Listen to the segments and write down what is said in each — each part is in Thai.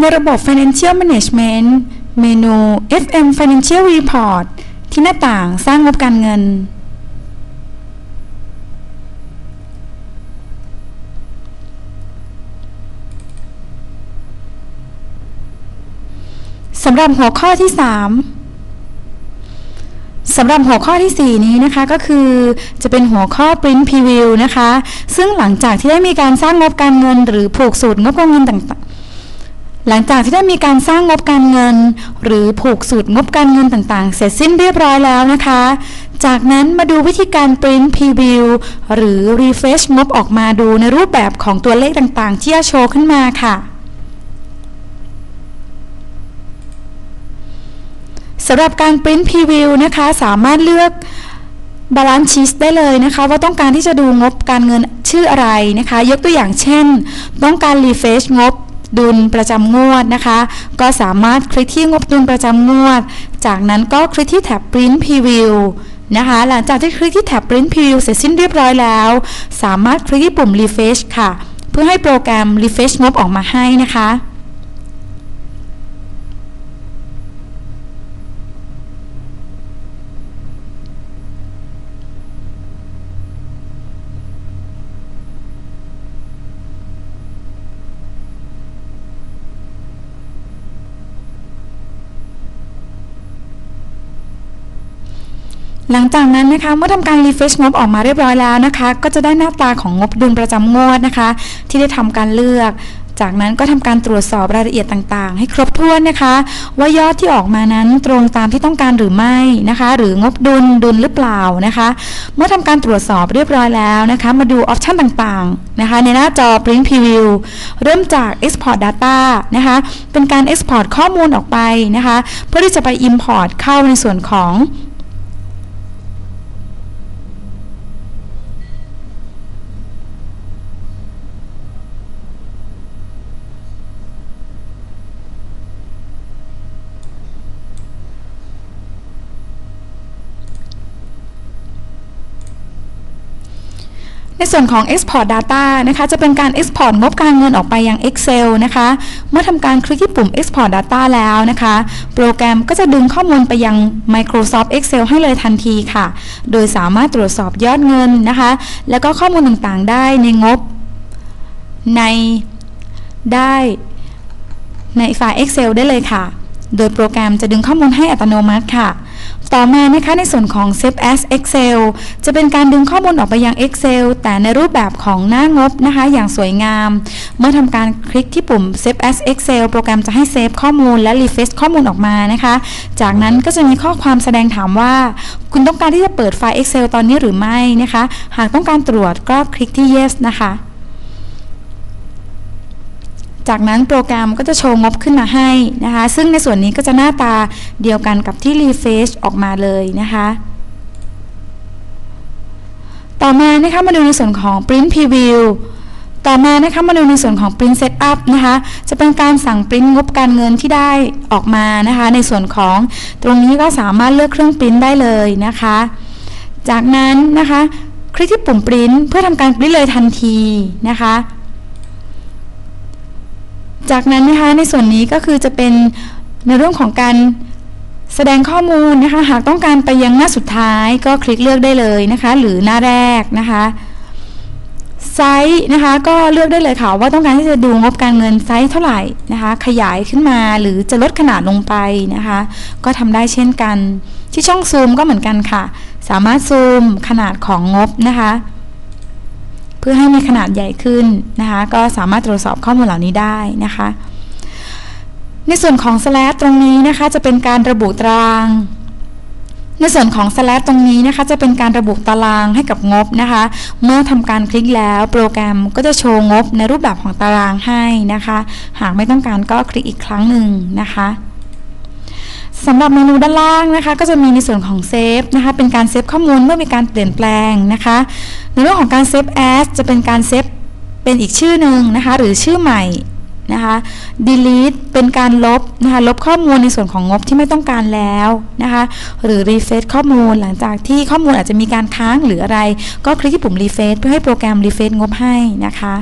ในระบบ Financial Management เมนู FM Financial Report ที่หน้าต่างสร้างงบการเงิน สำหรับหัวข้อที่ 3สำหรับหัวข้อที่ 4 นี้นะคะก็คือจะเป็นหัวข้อ print preview นะคะ ซึ่งหลังจากที่ได้มีการสร้างงบการเงิน หรือผูกสูตรงบการเงินต่าง หลังจากที่ได้มีการสร้างงบการเงิน หรือผูกสูตรงบการเงินต่างๆ เสร็จสิ้นเรียบร้อยแล้วนะคะ จากนั้นมาดูวิธีการ print preview หรือ refresh งบออกมาดูในรูปแบบของตัวเลขต่างๆ ที่จะโชว์ขึ้นมาค่ะสำหรับการ print preview นะคะสามารถเลือก balance sheet ได้เลยนะคะ ว่าต้องการที่จะดูงบการเงินชื่ออะไรนะคะ ยกตัวอย่างเช่น ต้องการ refresh งบ ดุลประจำงวดนะคะ ก็สามารถคลิกที่งบดุลประจำงวด จากนั้นก็คลิกที่แท็บ print preview นะคะหลังจากที่คลิกที่แท็บ print preview เสร็จสิ้นเรียบร้อยแล้ว สามารถคลิกที่ปุ่ม refresh ค่ะ เพื่อให้โปรแกรม refresh งบออกมาให้นะคะ หลังจากนั้นนะคะเมื่อทำการ refresh งบออกมาเรียบร้อยแล้วนะคะ ก็จะได้หน้าตาของงบดุลประจำงวดนะคะ ที่ได้ทำการเลือกจากนั้นก็ทำการตรวจสอบรายละเอียดต่างๆ ให้ครบถ้วนนะคะ ว่ายอดที่ออกมานั้นตรงตามที่ต้องการหรือไม่นะคะ หรืองบดุลดุลหรือเปล่านะคะ เมื่อทำการตรวจสอบเรียบร้อยแล้วนะคะ มาดูออปชันต่างๆนะคะ ในหน้าจอ print preview เริ่มจาก export data นะคะ เป็นการ export ข้อมูลออกไปนะคะ เพื่อที่จะไป import เข้าในส่วนของ ในส่วนของ Export Data นะคะจะเป็นการ Export งบการเงินออกไปยัง Excel นะคะ เมื่อทำการคลิกที่ปุ่ม Export Data แล้วนะคะ โปรแกรมก็จะดึงข้อมูลไปยัง Microsoft Excel ให้เลยทันทีค่ะ โดยสามารถตรวจสอบยอดเงินนะคะ แล้วก็ข้อมูลต่างๆได้ในงบ ในได้ในไฟล์ Excel ได้เลยค่ะ โดยโปรแกรมจะดึงข้อมูลให้อัตโนมัติค่ะ ต่อมานะคะในส่วนของ Save as Excel จะเป็นการดึงข้อมูลออกไปยัง Excel แต่ในรูปแบบของหน้างบนะคะอย่างสวยงาม เมื่อทำการคลิกที่ปุ่ม Save as Excel โปรแกรมจะให้เซฟข้อมูลและ refresh ข้อมูลออกมานะคะ จากนั้นก็จะมีข้อความแสดงถามว่า คุณต้องการที่จะเปิดไฟล์ Excel ตอนนี้หรือไม่นะคะ หากต้องการตรวจก็คลิกที่ yes นะคะ จากนั้นโปรแกรมก็จะโชว์งบขึ้นมาให้นะคะ ซึ่งในส่วนนี้ก็จะหน้าตาเดียวกันกับที่ refresh ออกมาเลยนะคะ ต่อมานะคะมาดูในส่วนของ print preview ต่อมานะคะมาดูในส่วนของ print setup นะคะจะเป็นการสั่ง print งบการเงินที่ได้ออกมานะคะ ในส่วนของตรงนี้ก็สามารถเลือกเครื่อง print ได้เลยนะคะ จากนั้นนะคะ คลิกที่ปุ่ม print เพื่อทำการ print เลยทันทีนะคะ จากนั้นนะคะในส่วนนี้ก็คือจะเป็นในเรื่องของการแสดงข้อมูลนะคะ หากต้องการไปยังหน้าสุดท้ายก็คลิกเลือกได้เลยนะคะ หรือหน้าแรกนะคะไซส์นะคะก็เลือกได้เลยค่ะว่าต้องการที่จะดูงบการเงินไซส์เท่าไหร่นะคะ ขยายขึ้นมาหรือจะลดขนาดลงไปนะคะ ก็ทำได้เช่นกัน ที่ช่องซูมก็เหมือนกันค่ะ สามารถซูมขนาดของงบนะคะ พื่อให้มีขนาดใหญ่ขึ้นนะคะก็สามารถตรวจสอบข้อมูลเหล่านี้ได้นะคะ ในส่วนของ slash ตรงนี้นะคะจะเป็นการระบุตาราง ในส่วนของ slash ตรงนี้นะคะจะเป็นการระบุตารางให้กับงบนะคะ เมื่อทำการคลิกแล้วโปรแกรมก็จะโชว์งบในรูปแบบของตารางให้นะคะ หากไม่ต้องการก็คลิกอีกครั้งหนึ่งนะคะ สำหรับเมนูด้านล่างนะคะ ก็จะมีในส่วนของเซฟนะคะ เป็นการเซฟข้อมูลเมื่อมีการเปลี่ยนแปลงนะคะ ในเรื่องของการเซฟแอสจะเป็นการเซฟเป็นอีกชื่อหนึ่งนะคะ หรือชื่อใหม่นะคะ delete เป็นการลบนะคะ ลบข้อมูลในส่วนของงบที่ไม่ต้องการแล้วนะคะ หรือ refresh ข้อมูลหลังจากที่ข้อมูลอาจจะมีการค้างหรืออะไร ก็คลิกที่ปุ่ม refresh เพื่อให้โปรแกรม refresh งบให้นะคะ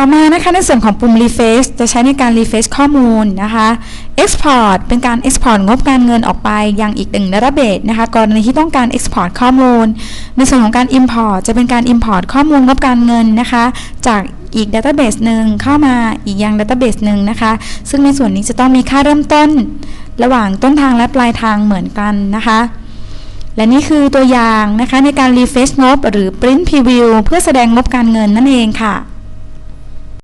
ต่อมานะคะในส่วนของปุ่ม refresh จะใช้ในการ refresh ข้อมูลนะคะ export เป็นการ export งบการเงินออกไปยังอีกหนึ่ง database นะคะกรณีที่ต้องการ export ข้อมูล ในส่วนของการ import จะเป็นการ import ข้อมูลงบการเงินนะคะ จากอีก database หนึ่งเข้ามาอีกยัง database หนึ่งนะคะ ซึ่งในส่วนนี้จะต้องมีค่าเริ่มต้น ระหว่างต้นทางและปลายทางเหมือนกันนะคะและนี่คือตัวอย่างนะคะในการ refresh งบ หรือ print preview เพื่อแสดงงบการเงินนั่นเองค่ะ